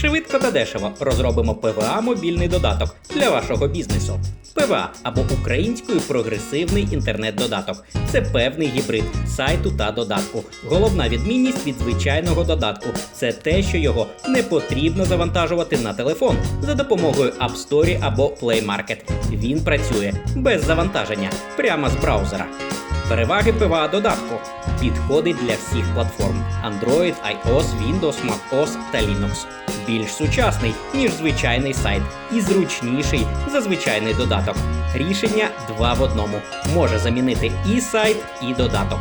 Швидко та дешево розробимо PVA мобільний додаток для вашого бізнесу. PVA або українською прогресивний інтернет-додаток. Це певний гібрид сайту та додатку. Головна відмінність від звичайного додатку це те, що його не потрібно завантажувати на телефон за допомогою App Store або Play Market. Він працює без завантаження прямо з браузера. Переваги ПВА додатку підходить для всіх платформ Android, iOS, Windows, macOS та Linux. Більш сучасний, ніж звичайний сайт, і зручніший за звичайний додаток. Рішення два в одному може замінити і сайт, і додаток.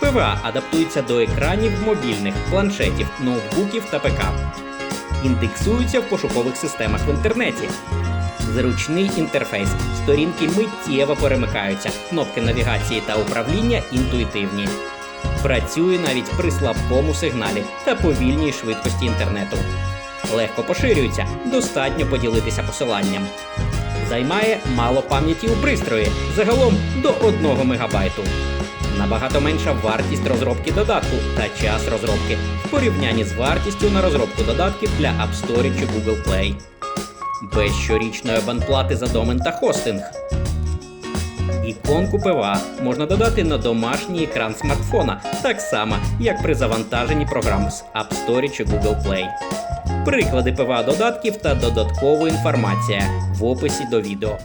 ПВА адаптується до екранів мобільних, планшетів, ноутбуків та ПК. Індексується в пошукових системах в інтернеті. Зручний інтерфейс. Сторінки миттєво перемикаються, кнопки навігації та управління інтуїтивні. Працює навіть при слабкому сигналі та повільній швидкості інтернету. Легко поширюється, достатньо поділитися посиланням. Займає мало пам'яті у пристрої, загалом до 1 МБ. Набагато менша вартість розробки додатку та час розробки в порівнянні з вартістю на розробку додатків для App Store чи Google Play без щорічної абонплати за домен та хостинг. Іконку ПВА можна додати на домашній екран смартфона, так само, як при завантаженні програм з App Store чи Google Play. Приклади ПВА додатків та додаткова інформація в описі до відео.